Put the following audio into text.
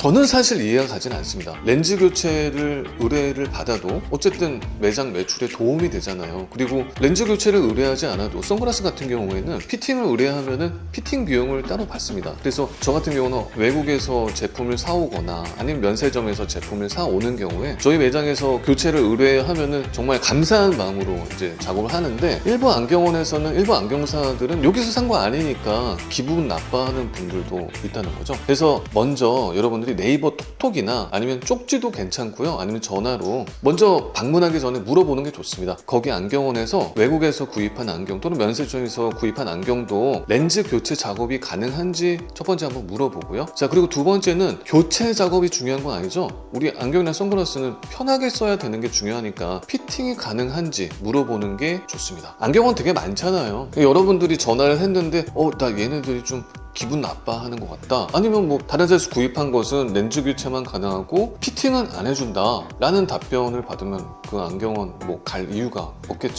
저는 사실 이해가 가진 않습니다. 렌즈 교체를 의뢰를 받아도 어쨌든 매장 매출에 도움이 되잖아요. 그리고 렌즈 교체를 의뢰하지 않아도 선글라스 같은 경우에는 피팅을 의뢰하면은 피팅 비용을 따로 받습니다. 그래서 저 같은 경우는 외국에서 제품을 사오거나 아니면 면세점에서 제품을 사오는 경우에 저희 매장에서 교체를 의뢰하면은 정말 감사한 마음으로 이제 작업을 하는데 일부 안경원에서는 일부 안경사들은 여기서 산 거 아니니까 기분 나빠하는 분들도 있다는 거죠. 그래서 먼저 여러분들 이 네이버 톡톡이나 아니면 쪽지도 괜찮고요. 아니면 전화로 먼저 방문하기 전에 물어보는 게 좋습니다. 거기 안경원에서 외국에서 구입한 안경 또는 면세점에서 구입한 안경도 렌즈 교체 작업이 가능한지 첫 번째 한번 물어보고요. 자 그리고 두 번째는 교체 작업이 중요한 건 아니죠. 우리 안경이나 선글라스는 편하게 써야 되는 게 중요하니까 피팅이 가능한지 물어보는 게 좋습니다. 안경원 되게 많잖아요. 여러분들이 전화를 했는데 어 나 얘네들이 좀 기분 나빠하는 것 같다. 아니면 뭐 다른 데서 구입한 것은 렌즈 교체만 가능하고 피팅은 안 해준다. 라는 답변을 받으면 그 안경원 뭐갈 이유가 없겠죠.